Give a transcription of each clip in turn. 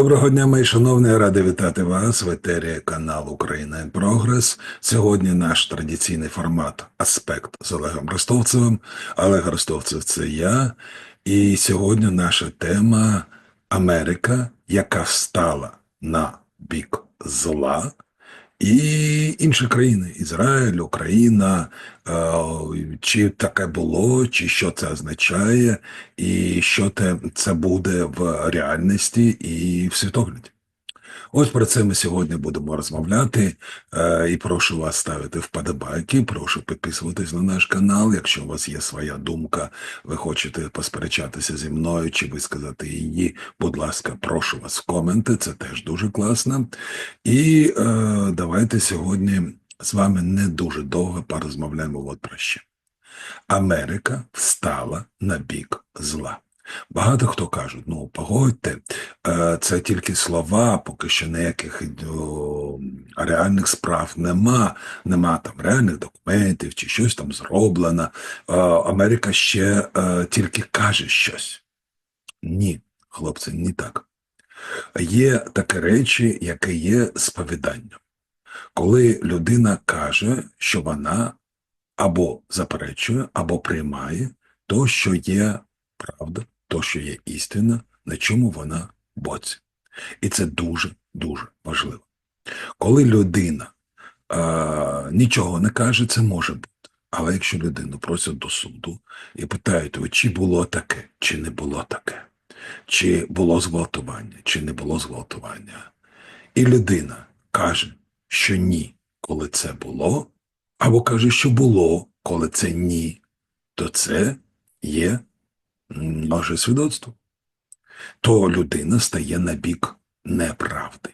Доброго дня, мої шановні, ради вітати вас в етері каналу Україна Прогрес. Сьогодні наш традиційний формат Аспект з Олегом Ростовцевим. Олег Ростовцев це я. І сьогодні наша тема Америка, яка встала на бік зла. І інші країни Ізраїль, Україна, е, чи таке було, чи що це означає, і що це буде в реальності і в світогляді. Ось про це ми сьогодні будемо розмовляти. Е, І прошу вас ставити вподобайки, прошу підписуватись на наш канал. Якщо у вас є своя думка, ви хочете посперечатися зі мною чи висказати її, будь ласка, прошу вас в коменти, це теж дуже класно. І е, давайте сьогодні з вами не дуже довго порозмовляємо от про що. Америка встала на бік зла. Багато хто кажуть, ну погодьте, е, це тільки слова, поки що ніяких реальних справ нема, нема там реальних документів чи щось там зроблено. Е, Америка ще е, тільки каже щось. Ні, хлопці, не так. Є такі речі, яке є сповіданням. Коли людина каже, що вона або заперечує, або приймає то, що є правда, то, що є істина, на чому вона боці. І це дуже дуже важливо. Коли людина е, нічого не каже, це може бути. Але якщо людину просять до суду і питають, «Ви, чи було таке, чи не було таке, чи було зґвалтування, чи не було зґвалтування, і людина каже, що ні, коли це було, або каже, що було, коли це ні, то це є наше свідоцтво. То людина стає на бік неправди.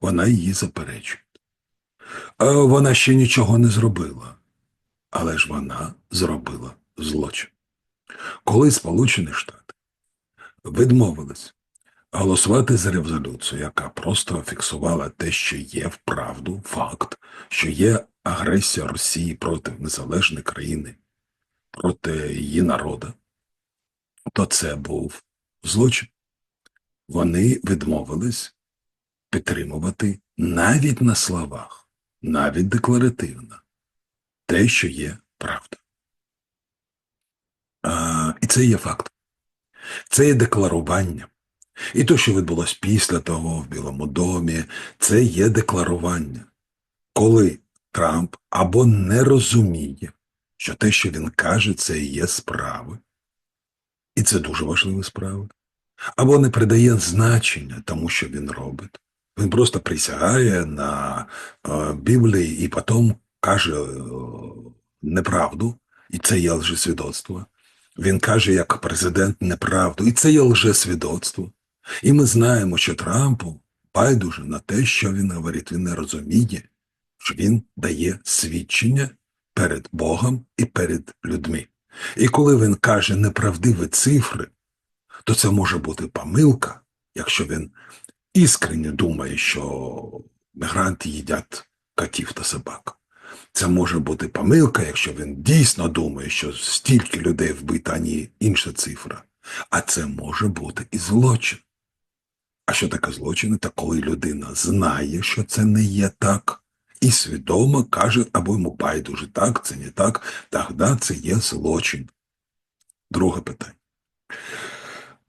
Вона її заперечує. Вона ще нічого не зробила, але ж вона зробила злочин. Коли Сполучені Штати відмовились голосувати за резолюцію, яка просто фіксувала те, що є вправду, факт, що є агресія Росії проти незалежної країни, проти її народу, то це був злочин. Вони відмовились підтримувати навіть на словах, навіть декларативно, те, що є правда. А, і це є факт. Це є декларування. І те, що відбулося після того в Білому домі, це є декларування. Коли Трамп або не розуміє, що те, що він каже, це є справи, і це дуже важливі справи, або не придає значення тому, що він робить. Він просто присягає на е, Біблії і потім каже е, неправду, і це є лжесвідоцтво. Він каже як президент неправду, і це є лжесвідоцтво. І ми знаємо, що Трампу байдуже на те, що він говорить, він не розуміє, що він дає свідчення перед Богом і перед людьми. І коли він каже неправдиві цифри, то це може бути помилка, якщо він іскренне думає, що мігранти їдять котів та собак. Це може бути помилка, якщо він дійсно думає, що стільки людей вбито, а не інша цифра. А це може бути і злочин. А що таке злочин? Це коли людина знає, що це не є так, і свідомо каже, або йому байдуже так, це не так, тоді це є злочин. Друге питання.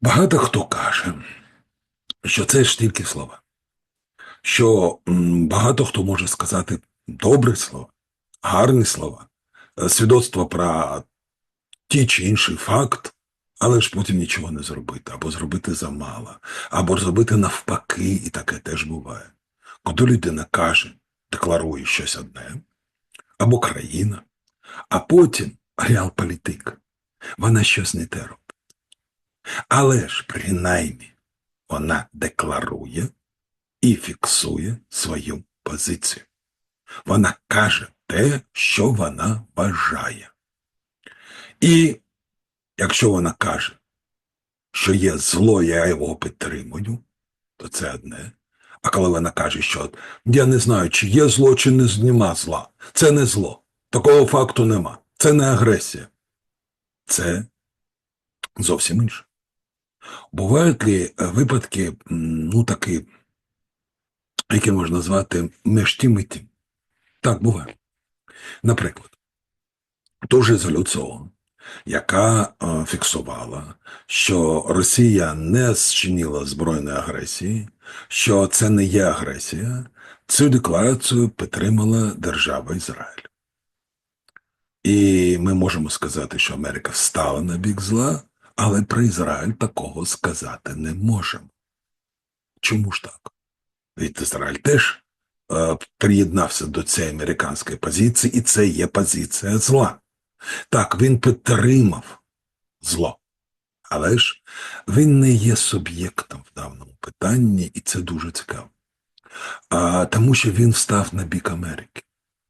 Багато хто каже, що це ж тільки слова, що багато хто може сказати добрі слова, гарні слова, е, свідоцтво про ті чи інший факт, але ж потім нічого не зробити, або зробити замало, або зробити навпаки, і таке теж буває. Коли людина каже, декларує щось одне, або країна, а потім реалполітик, вона щось не те робить. Але ж принаймні вона декларує і фіксує свою позицію. Вона каже те, що вона бажає. І якщо вона каже, що є зло, я його підтримую, то це одне. А коли вона каже, що я не знаю, чи є зло, чи не нема зла, це не зло. Такого факту нема. Це не агресія. Це зовсім інше. Бувають ли е, випадки, ну такі, які можна назвати межті миті? Так, буває. Наприклад, ту ж резолюцію, яка е, фіксувала, що Росія не зчинила збройної агресії, що це не є агресія, цю декларацію підтримала держава Ізраїль. І ми можемо сказати, що Америка встала на бік зла, але про Ізраїль такого сказати не можемо. Чому ж так? Від Ізраїль теж е, приєднався до цієї американської позиції, і це є позиція зла. Так, він підтримав зло, але ж він не є суб'єктом в даному питанні, і це дуже цікаво. А, тому що він став на бік Америки,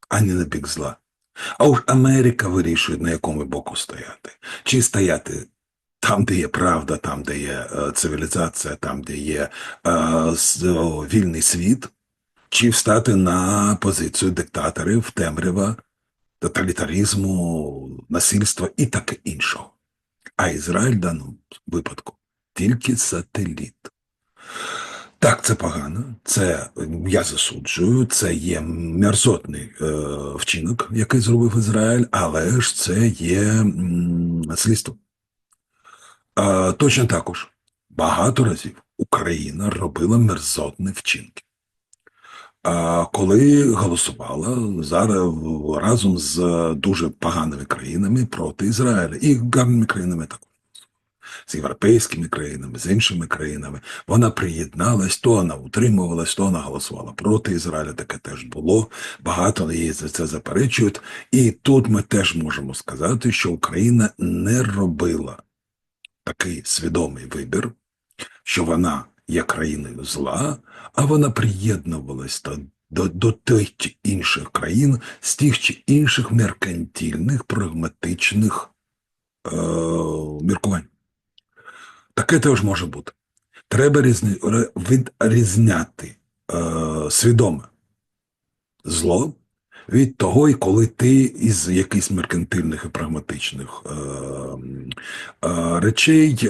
а не на бік зла. А уж Америка вирішує, на якому боку стояти. Чи стояти там, де є правда, там, де є е, цивілізація, там, де є е, о, вільний світ, чи встати на позицію диктаторів, темрява, тоталітаризму, насильства і таке іншого. А Ізраїль в даному випадку тільки сателіт. Так, це погано, це я засуджую, це є мерзотний е, вчинок, який зробив Ізраїль, але ж це є слідство. Е, точно також багато разів Україна робила мерзотні вчинки. Коли голосувала зараз разом з дуже поганими країнами проти Ізраїля і гарними країнами також. З європейськими країнами, з іншими країнами, вона приєдналась, то вона утримувалась, то вона голосувала проти Ізраїля. Таке теж було. Багато її за це заперечують. І тут ми теж можемо сказати, що Україна не робила такий свідомий вибір, що вона є країною зла, а вона приєднувалась до, до, до тих чи інших країн з тих чи інших меркантильних, прагматичних е, міркувань. Таке теж може бути. Треба різни, відрізняти е, свідоме зло від того, і коли ти із якихось меркантильних і прагматичних е, е, речей е,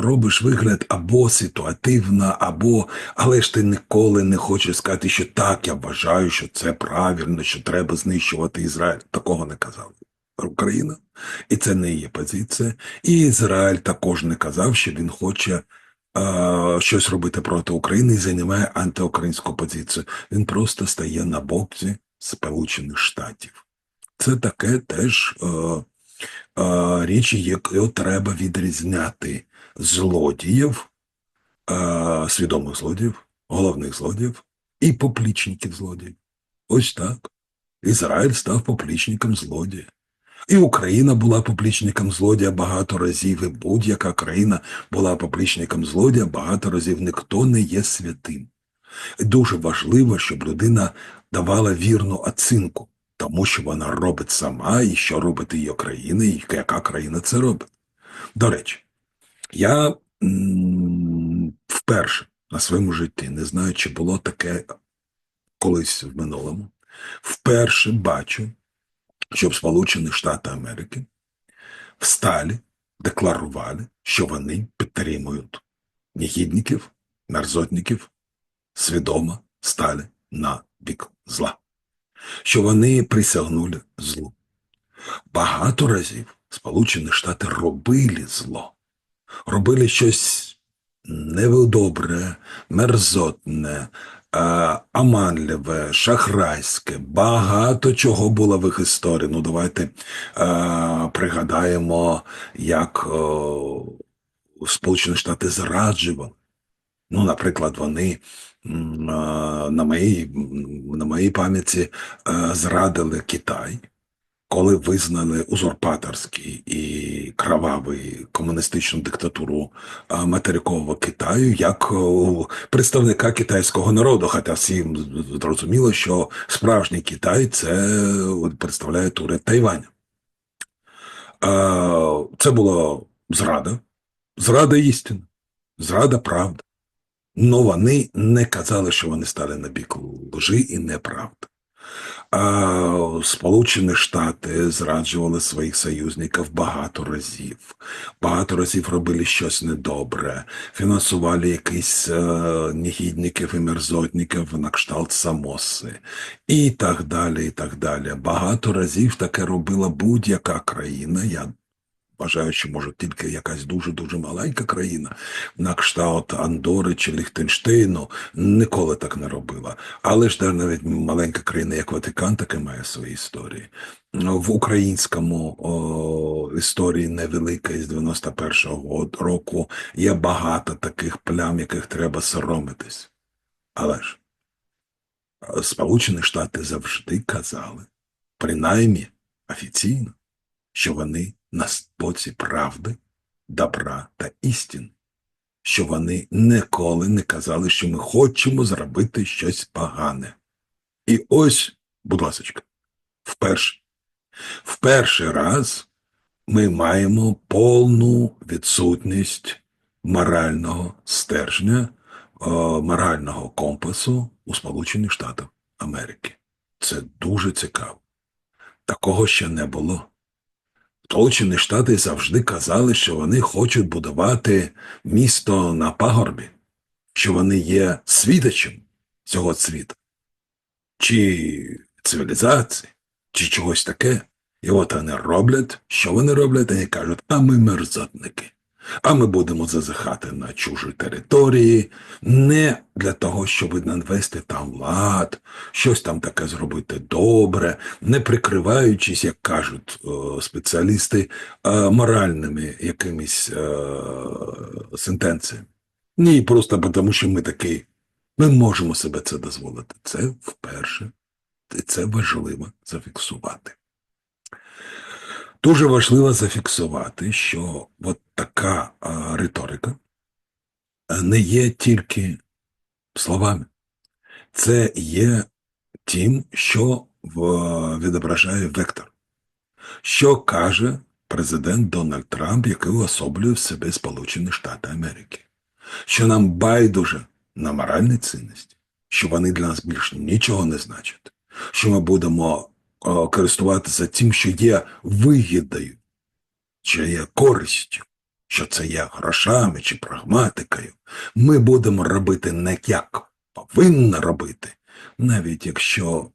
робиш вигляд або ситуативно, або але ж ти ніколи не хочеш сказати, що так, я вважаю, що це правильно, що треба знищувати Ізраїль. Такого не казав Україна, і це не є позиція. І Ізраїль також не казав, що він хоче. е, Щось робити проти України і займає антиукраїнську позицію. Він просто стає на боці Сполучених Штатів. Це таке теж е, е, річі, які треба відрізняти злодіїв, е, свідомих злодіїв, головних злодіїв і поплічників злодіїв. Ось так. Ізраїль став поплічником злодія. І Україна була поплічником злодія багато разів, і будь-яка країна була поплічником злодія багато разів. Ніхто не є святим. Дуже важливо, щоб людина давала вірну оцінку тому, що вона робить сама, і що робить її країна, і яка країна це робить. До речі, я вперше на своєму житті, не знаю, чи було таке колись в минулому, вперше бачу, щоб Сполучені Штати Америки встали, декларували, що вони підтримують негідників, мерзотників, свідомо стали на бік зла, що вони присягнули злу. Багато разів Сполучені Штати робили зло, робили щось невдобре, мерзотне, е, оманливе, шахрайське, багато чого було в їх історії. Ну, давайте е, пригадаємо, як е, Сполучені Штати зраджували. Ну, наприклад, вони е, на моїй, на моїй пам'яті е, зрадили Китай, коли визнали узурпаторський і кровавий комуністичну диктатуру е, материкового Китаю як е, представника китайського народу. Хоча всім зрозуміло, що справжній Китай це представляє уряд Тайваня. Е, Це була зрада, зрада істини, зрада правди. Но вони не казали, що вони стали на бік лжи і неправди. А Сполучені Штати зраджували своїх союзників багато разів. Багато разів робили щось недобре, фінансували якісь е, негідників і мерзотників на кшталт Самоси, і так далі. і так далі. Багато разів таке робила будь-яка країна. Я вважаю, що може тільки якась дуже-дуже маленька країна, на кшталт Андори чи Ліхтенштейну, ніколи так не робила. Але ж навіть маленька країна, як Ватикан, таке має свої історії. В українському о, історії невелика із 91-го року є багато таких плям, яких треба соромитись. Але ж е, Сполучені Штати завжди казали, принаймні офіційно, що вони на боці правди, добра та істин, що вони ніколи не казали, що ми хочемо зробити щось погане. І ось, будь ласка, вперше, в перший раз ми маємо повну відсутність морального стержня, морального компасу у Сполучених Штатах Америки. Це дуже цікаво. Такого ще не було. Сполучені Штати завжди казали, що вони хочуть будувати місто на пагорбі, що вони є свідачем цього світу, чи цивілізації, чи чогось таке. І от вони роблять, що вони роблять, вони кажуть, а ми мерзотники. А ми будемо зазихати на чужі території не для того, щоб навести там лад, щось там таке зробити добре, не прикриваючись, як кажуть о, спеціалісти, о, моральними якимись о, сентенціями. Ні, просто тому, що ми такі, ми можемо себе це дозволити. Це вперше, і це важливо зафіксувати. Дуже важливо зафіксувати, що от така риторика не є тільки словами, це є тим, що в, відображає вектор, що каже президент Дональд Трамп, який уособлює в себе Сполучені Штати Америки, що нам байдуже на моральні цінності, що вони для нас більше нічого не значать, що ми будемо користуватися тим, що є вигідою, що є користю, що це є грошами чи прагматикою, ми будемо робити не як повинно робити, навіть якщо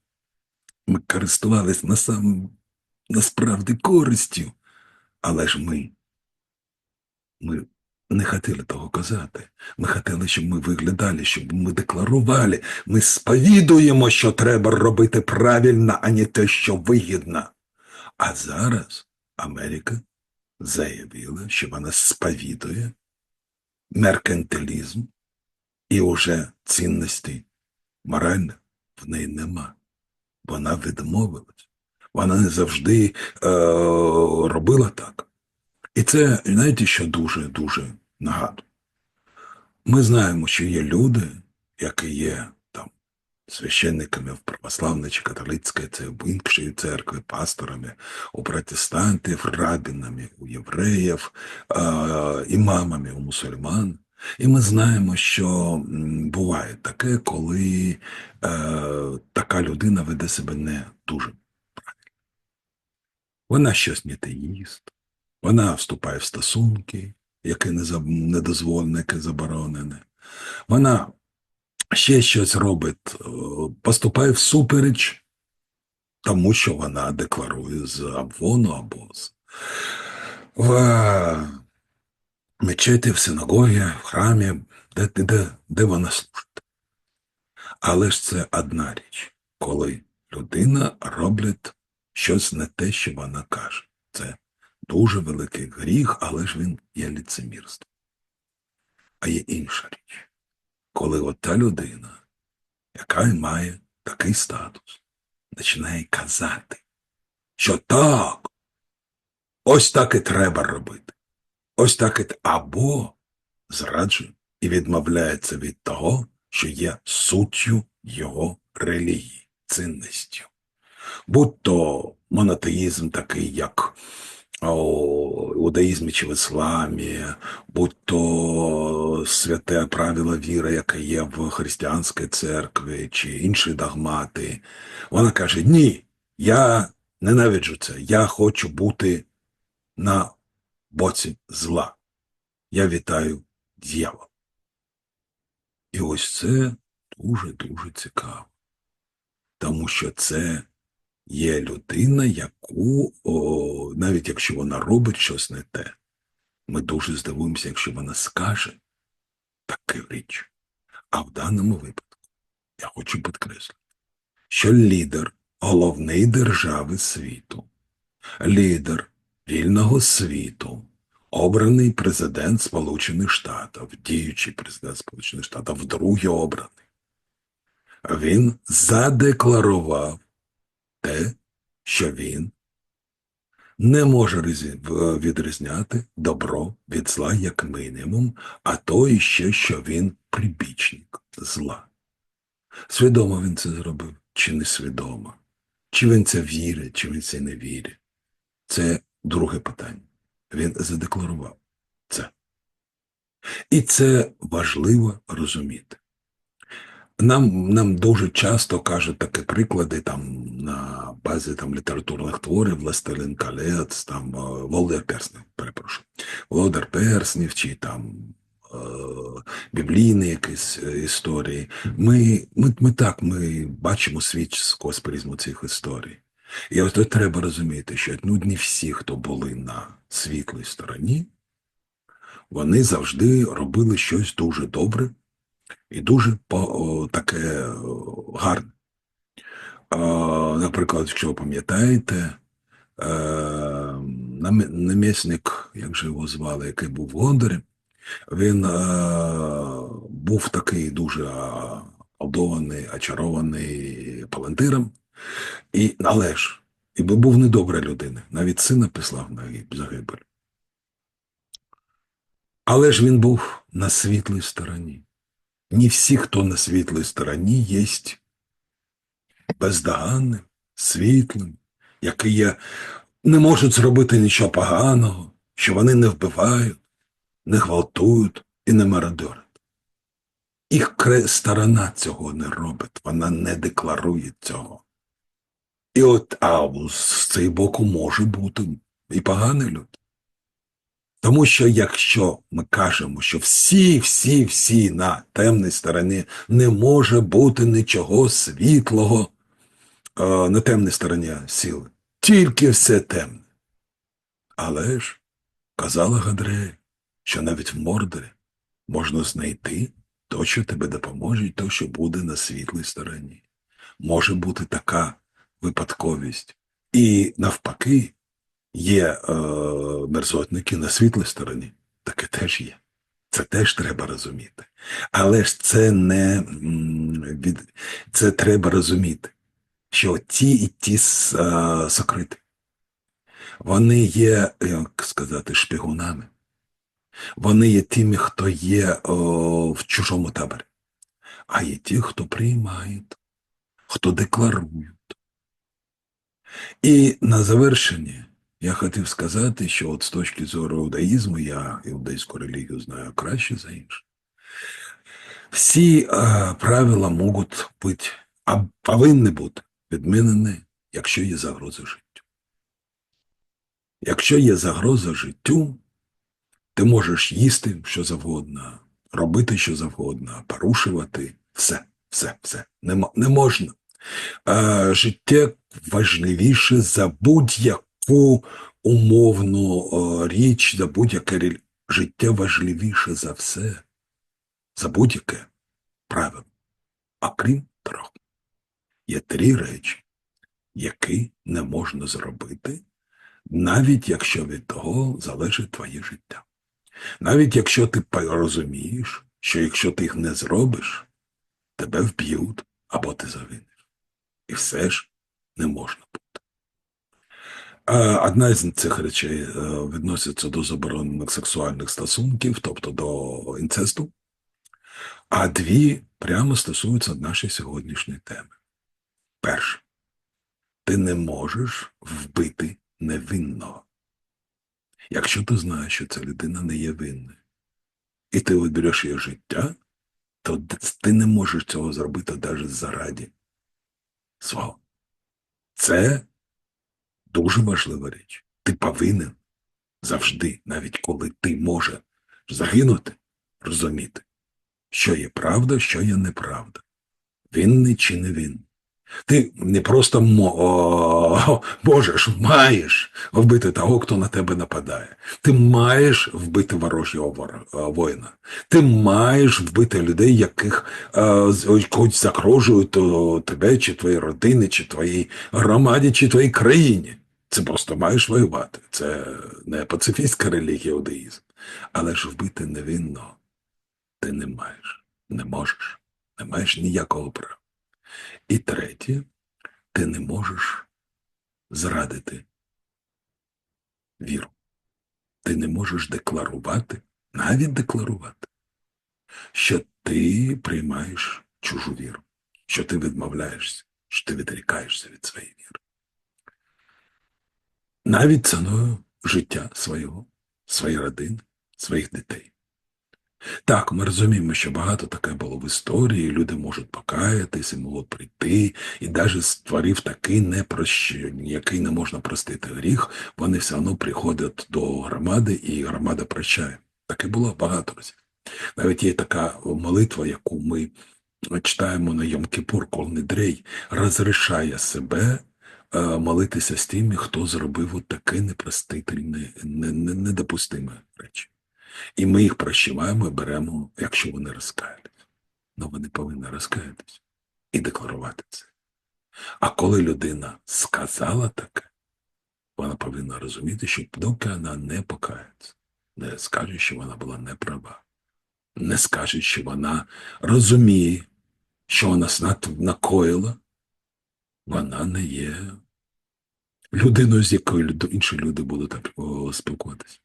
ми користувалися насам, насправді користю, але ж ми, ми не хотіли того казати. Ми хотіли, щоб ми виглядали, щоб ми декларували. Ми сповідуємо, що треба робити правильно, а не те, що вигідно. А зараз Америка заявила, що вона сповідує меркантилізм і уже цінностей моральних в неї нема. Вона відмовилась. Вона не завжди е, робила так. І це, знаєте, що дуже-дуже нагадує. Ми знаємо, що є люди, які є там священниками в православній чи католицькій, це в іншій церкві, пасторами, у протестантів, рабінами, у євреїв, імамами у мусульман. І ми знаємо, що буває таке, коли е, така людина веде себе не дуже правильно. Вона щось не те їсть, вона вступає в стосунки, яке не дозволене, яке заборонене. Вона ще щось робить, поступає всупереч тому, що вона декларує з обвону або з в мечеті, в синагогі, в храмі, де, де, де вона служить. Але ж це одна річ, коли людина робить щось не те, що вона каже. Це дуже великий гріх, але ж він є ліцемірством. А є інша річ, коли от та людина, яка має такий статус, починає казати, що так, ось так і треба робити, ось так і або зраджує і відмовляється від того, що є суттю його релігії, цінністю. Будь то монотеїзм такий, як у іудаїзмі чи в ісламі, будь то святе правило віри, яке є в християнській церкві, чи інші догмати. Вона каже: Ні, я ненавиджу це. Я хочу бути на боці зла. Я вітаю дьявола. І ось це дуже-дуже цікаво. Тому що це є людина, яку, о, навіть якщо вона робить щось не те, ми дуже здивуємося, якщо вона скаже таку річ. А в даному випадку я хочу підкреслити, що лідер головної держави світу, лідер вільного світу, обраний президент Сполучених Штатів, діючий президент Сполучених Штатів, вдруге обраний, він задекларував те, що він не може відрізняти добро від зла як мінімум, а то і ще, що він прибічник зла. Свідомо він це зробив, чи несвідомо? Чи він це вірить, чи він це не вірить? Це друге питання. Він задекларував це. І це важливо розуміти. Нам, нам дуже часто кажуть такі приклади там на базі там літературних творів Властелин Колець, там е, Володар Перснів, перепрошую, Володар Перснів чи там е, біблійні якісь е, історії. Ми, ми, ми так ми бачимо світ сквозь призму цих історій. І от треба розуміти, що ну, не всі, хто були на світлій стороні, вони завжди робили щось дуже добре і дуже таке гарне. Наприклад, якщо ви пам'ятаєте, е, намісник, як же його звали, який був в Гондорі, він е, був такий дуже обдований, очарований палантиром, і, але ж, і був недобра людина, навіть сина післав на загибель. Але ж він був на світлій стороні. Не всі, хто на світлій стороні, є бездоганним, світлим, які є, не можуть зробити нічого поганого, що вони не вбивають, не гвалтують і не мародерять. Їх сторона цього не робить, вона не декларує цього. І от, а з цього боку може бути і поганий люд. Тому що якщо ми кажемо, що всі, всі, всі на темній стороні не може бути нічого світлого е, на темній стороні сили, тільки все темне. Але ж казала Гадреель, що навіть в Мордорі можна знайти то, що тебе допоможе, і то, що буде на світлій стороні. Може бути така випадковість. І навпаки, є е, мерзотники на світлій стороні. Таке теж є. Це теж треба розуміти. Але ж це не від це треба розуміти, що ті і ті е, сокрити, вони є, як сказати, шпигунами. Вони є тими, хто є о, в чужому таборі. А є ті, хто приймають, хто декларують. І на завершення я хотів сказати, що от з точки зору іудаїзму, я іудейську релігію знаю краще за інше. Всі е, правила можуть бути, а повинні бути відмінені, якщо є загроза життю. Якщо є загроза життю, ти можеш їсти що завгодно, робити що завгодно, порушувати все, все, все. Не, не можна. Е, життя важливіше за будь-яку умовну е, річ, за будь-яке життя важливіше за все, за будь-яке правило. А крім трьох, є три речі, які не можна зробити, навіть якщо від того залежить твоє життя. Навіть якщо ти розумієш, що якщо ти їх не зробиш, тебе вб'ють або ти загинеш. І все ж не можна Одна з цих речей е, відноситься до заборонених сексуальних стосунків, тобто до інцесту, а дві прямо стосуються нашої сьогоднішньої теми. Перше, ти не можеш вбити невинного. Якщо ти знаєш, що ця людина не є винною, і ти відбереш її життя, то ти не можеш цього зробити навіть заради свого. Це дуже важлива річ. Ти повинен завжди, навіть коли ти можеш загинути, розуміти, що є правда, що є неправда. Винний чи не винний. Ти не просто можеш, маєш вбити того, хто на тебе нападає. Ти маєш вбити ворожого е, воїна. Ти маєш вбити людей, яких е, хоч загрожують тебе, чи твоїй родині, чи твоїй громаді, чи твоїй країні. Це просто маєш воювати. Це не пацифістська релігія іудаїзм. Але ж вбити невинного ти не маєш, не можеш, не маєш ніякого права. І третє, ти не можеш зрадити віру. Ти не можеш декларувати, навіть декларувати, що ти приймаєш чужу віру, що ти відмовляєшся, що ти відрікаєшся від своєї віри. Навіть ціною життя свого, своєї родини, своїх дітей. Так, ми розуміємо, що багато таке було в історії, люди можуть покаятися, можуть прийти, і навіть створив такий непрощення, який не можна простити гріх, вони все одно приходять до громади, і громада прощає. Таке було багато разів. Навіть є така молитва, яку ми читаємо на Йом-Кіпур, коли Недрей розрішає себе молитися з тими, хто зробив от таке непростительне, не- не- недопустиме речі. І ми їх прощаємо і беремо, якщо вони розкаялись. Ну вони повинні розкаятись і декларувати це. А коли людина сказала таке, вона повинна розуміти, що доки вона не покається, не скаже, що вона була неправа, не скаже, що вона розуміє, що вона накоїла, вона не є людиною, з якою інші люди будуть о, спілкуватися.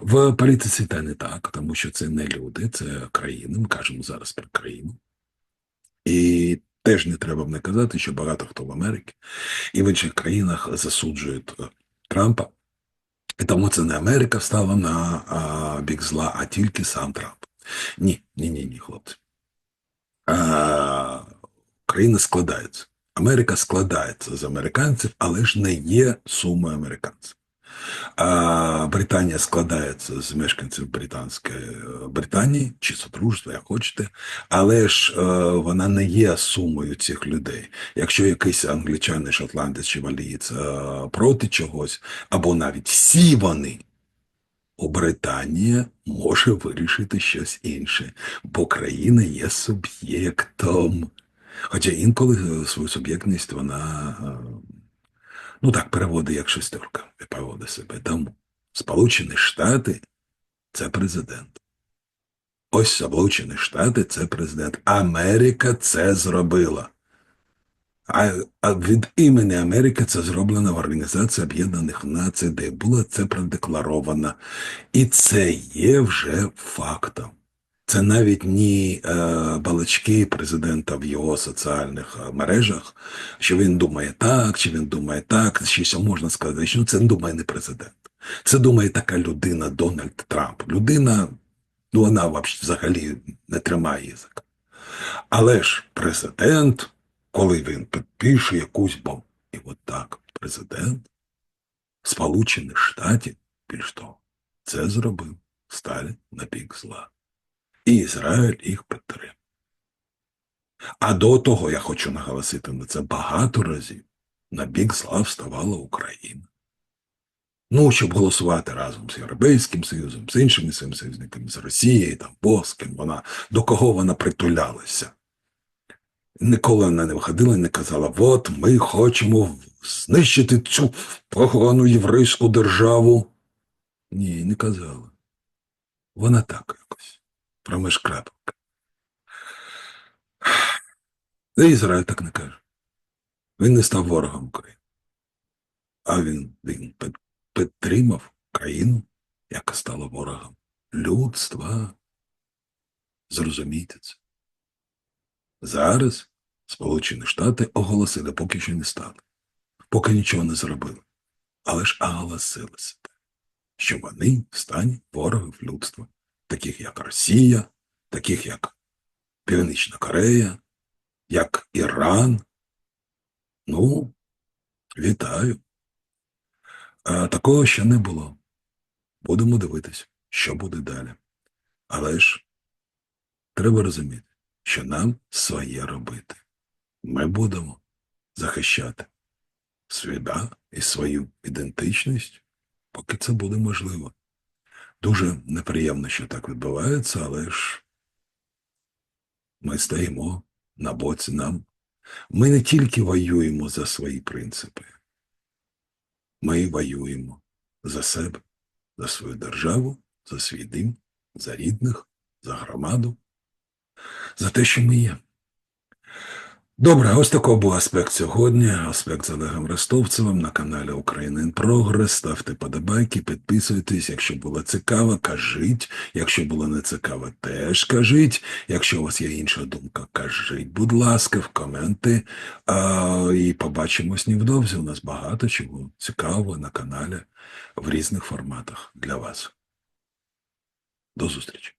В політиці та не так, тому що це не люди, це країни. Ми кажемо зараз про країну. І теж не треба мені казати, що багато хто в Америці і в інших країнах засуджують е, Трампа. І тому це не Америка стала на а, бік зла, а тільки сам Трамп. Ні, ні, ні, ні, хлопці. А, країна складається. Америка складається з американців, але ж не є сумою американців. А Британія складається з мешканців Британської е, Британії чи содружства, як хочете, але ж е, вона не є сумою цих людей. Якщо якийсь англічанин, шотландець чи валієць е, проти чогось, або навіть всі вони, у Британії може вирішити щось інше, бо країна є суб'єктом. Хоча інколи е, свою суб'єктність вона. е, Ну так, переводить як шестерка, і поводить себе. Тому Сполучені Штати це президент. Ось Сполучені Штати це президент. Америка це зробила. А, від імені Америки це зроблено в Організації Об'єднаних Націй, де було це продекларовано. І це є вже фактом. Це навіть не е, балачки президента в його соціальних е, мережах, що він думає так, чи він думає так, що можна сказати, що це думає не президент. Це думає така людина Дональд Трамп. Людина, ну вона взагалі не тримає язик. Але ж президент, коли він підпише якусь бомбу, і от так, президент Сполучених Штатів, більш того, це зробив Сталін на бік зла. І Ізраїль їх підтримав. А до того я хочу наголосити на це багато разів. На бік зла вставала Україна. Ну, щоб голосувати разом з Європейським Союзом, з іншими своїми союзниками, з Росією, там, Бог, вона, до кого вона притулялася. Ніколи вона не виходила і не казала: от ми хочемо знищити цю погану єврейську державу. Ні, не казала. Вона так якось проміж крапок. І Ізраїль так не каже. Він не став ворогом України. А він, він підтримав країну, яка стала ворогом людства. Зрозумійте це. Зараз Сполучені Штати оголосили, поки що не стали, поки нічого не зробили. Але ж оголосили себе, що вони в ворогів людства, таких як Росія, таких як Північна Корея, як Іран. Ну, вітаю. А, такого ще не було. Будемо дивитися, що буде далі. Але ж треба розуміти, що нам своє робити. Ми будемо захищати свіда і свою ідентичність, поки це буде можливо. Дуже неприємно, що так відбувається, але ж ми стоїмо на боці нам. Ми не тільки воюємо за свої принципи, ми воюємо за себе, за свою державу, за свій дім, за рідних, за громаду, за те, що ми є. Добре, ось такий був аспект сьогодні. Аспект з Олегом Ростовцевим на каналі in Progress. Ставте подобайки, підписуйтесь. Якщо було цікаво, кажіть. Якщо було не цікаво, теж кажіть. Якщо у вас є інша думка, кажіть, будь ласка, в коменти. А, і побачимось невдовзі. У нас багато чого цікавого на каналі в різних форматах для вас. До зустрічі.